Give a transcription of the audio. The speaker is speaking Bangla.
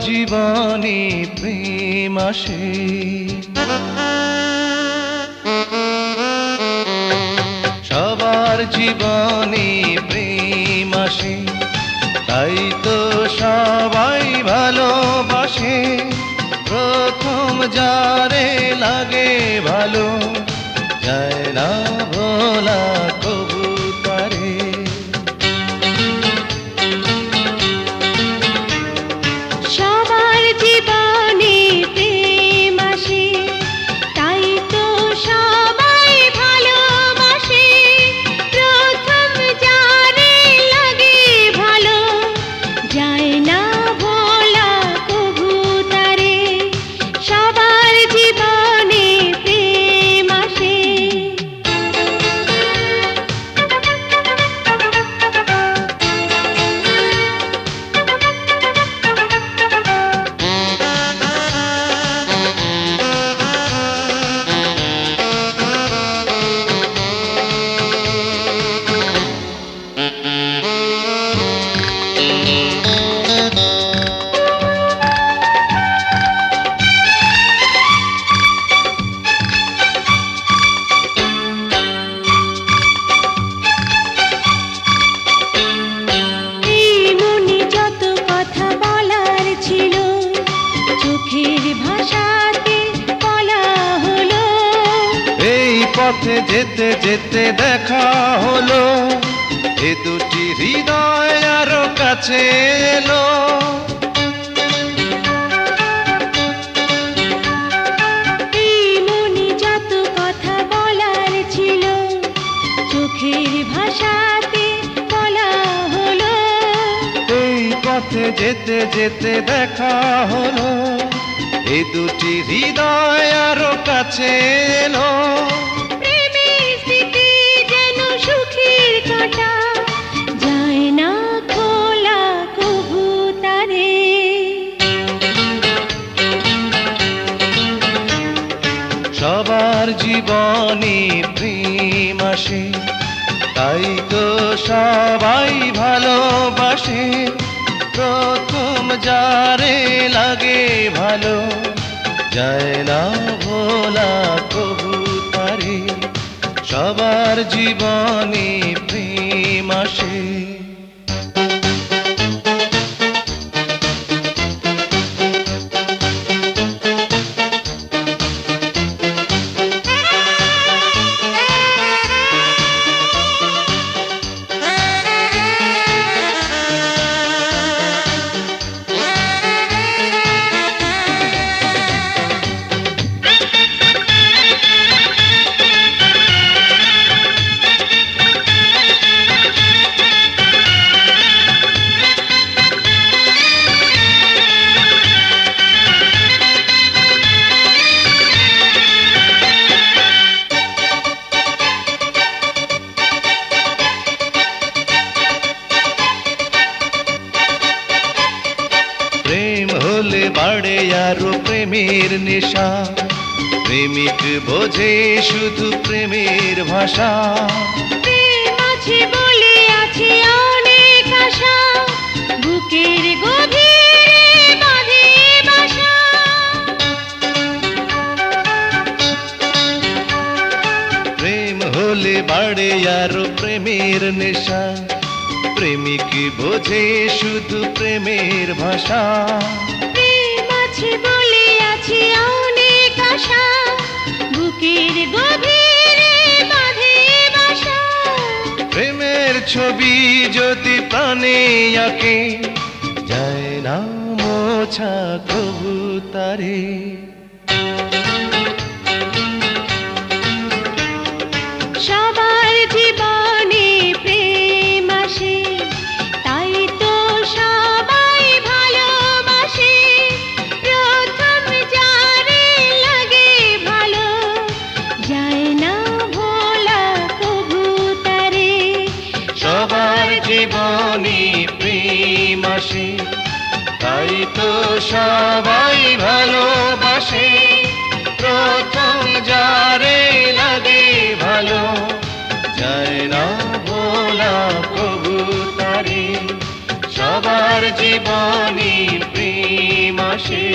জীবনে প্রেম আসে। সবার জীবনে প্রেম আসে, তাই তো সবাই ভালোবাসে। প্রথম যারে লাগে ভালো, যায় না ভোলা পথে যেতে যেতে দেখা হলো। এ দুটি হৃদয় আরও কাছে এলো। যত কথা বলার ছিল চোখের ভাষাতে হলো। এই পথে যেতে যেতে দেখা হলো। এ দুটি হৃদয় আরও কাছে এলো। কাঁটা না খোলা কবু তারে। সবার জীবনে প্রেম আসে, তাই তো সবাই ভালোবাসে। প্রথম যারে লাগে ভালো, যায় না ভোলা কবুতারে সবার জীবনে আসে। আরও প্রেমের নেশা। প্রেমিক বোঝে শুধু প্রেমের ভাষা। প্রেম আছে বলে আছে অনেক আশা। বুকের গভীরে বাঁধে বাসা। প্রেম হলে বাড়ে আরও প্রেমের নেশা। প্রেমিক বোঝে শুধু প্রেমের ভাষা। আছে বলে আছি অনেক আশা। বুকের গভীরে বাঁধে বাসা। প্রেমের ছবি যদি প্রাণে আঁকে, যায় না মোছা কবুতারে। আসে তাই তো সবাই ভালোবাসে। প্রথম যারে লাগে ভালো যায় না ভোলা কবুতারে সবার জীবনী প্রেম আসে।